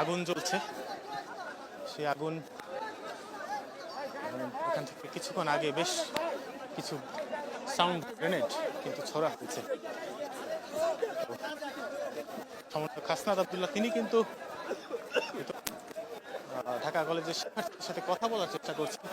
আগুন জ্বলছে। সেই আগুন এখান থেকে কিছুক্ষণ আগে বেশ কিছু সাউন্ড গ্রেনেড কিন্তু ছড়া হয়েছে। সমর্থক খাসনাদ আবদুল্লাহ, তিনি কিন্তু ঢাকা কলেজের শিক্ষার্থীর সাথে কথা বলার চেষ্টা করছেন।